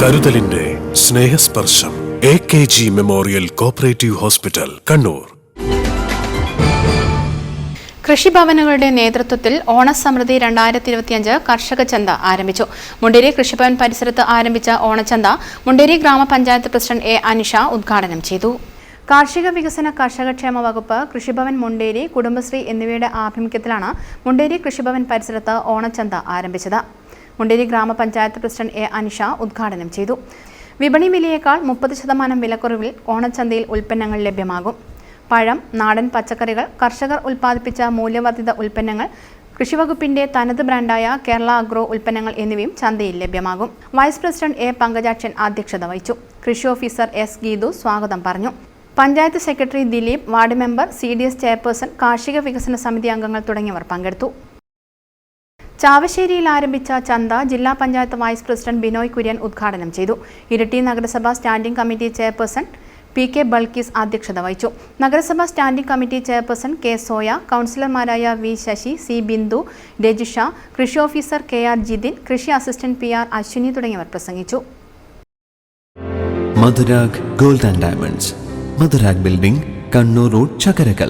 കരുതലിന്റെ Snehasparsham A K G memorial cooperative hospital Kannur. കൃഷിഭവനുകളുടെ നേതൃത്വത്തിൽ ഓണസമൃദ്ധി രണ്ടായിരത്തി ഇരുപത്തിയഞ്ച് കർഷക ചന്ത ആരംഭിച്ചു. മുണ്ടേരി കൃഷിഭവൻ പരിസരത്ത് ആരംഭിച്ച ഓണച്ചന്ത മുണ്ടേരി ഗ്രാമപഞ്ചായത്ത് പ്രസിഡന്റ് എ അനിഷ ഉദ്ഘാടനം ചെയ്തു. കാർഷിക വികസന കർഷകക്ഷേമ വകുപ്പ് കൃഷിഭവൻ മുണ്ടേരി കുടുംബശ്രീ എന്നിവയുടെ ആഭിമുഖ്യത്തിലാണ് മുണ്ടേരി കൃഷിഭവൻ പരിസരത്ത് ഓണച്ചന്ത ആരംഭിച്ചത്. മുണ്ടേരി ഗ്രാമപഞ്ചായത്ത് പ്രസിഡന്റ് എ അനിഷ ഉദ്ഘാടനം ചെയ്തു. വിപണി വിലയേക്കാൾ മുപ്പത് ശതമാനം വിലക്കുറവിൽ ഓണച്ചന്തയിൽ ഉൽപ്പന്നങ്ങൾ ലഭ്യമാകും. പഴം നാടൻ പച്ചക്കറികൾ കർഷകർ ഉൽപ്പാദിപ്പിച്ച മൂല്യവർദ്ധിത ഉൽപ്പന്നങ്ങൾ കൃഷിവകുപ്പിന്റെ തനത് ബ്രാൻഡായ കേരള അഗ്രോ ഉൽപ്പന്നങ്ങൾ എന്നിവയും ചന്തയിൽ ലഭ്യമാകും. വൈസ് പ്രസിഡന്റ് എ പങ്കജാക്ഷൻ അധ്യക്ഷത വഹിച്ചു. കൃഷി ഓഫീസർ എസ് ഗീതു സ്വാഗതം പറഞ്ഞു. Panchayat secretary Dileep ward member C D S chairperson കാർഷിക വികസന സമിതി അംഗങ്ങൾ തുടങ്ങിയവർ പങ്കെടുത്തു. ചാവശ്ശേരിയിൽ ആരംഭിച്ച ചന്ത ജില്ലാ പഞ്ചായത്ത് വൈസ് പ്രസിഡന്റ് ബിനോയ് കുര്യൻ ഉദ്ഘാടനം ചെയ്തു. ഇരിട്ടി നഗരസഭാ standing committee chairperson P K Bulkees അധ്യക്ഷത വഹിച്ചു. നഗരസഭാ standing committee chairperson K Soya കൗൺസിലർമാരായ വി ശശി സി ബിന്ദു രജിഷ കൃഷി ഓഫീസർ കെ ആർ ജിതിൻ കൃഷി അസിസ്റ്റന്റ് പി ആർ അശ്വിനി തുടങ്ങിയവർ പ്രസംഗിച്ചു. Madhurag gold and diamonds Madhurag building Kannur road Chakkarakal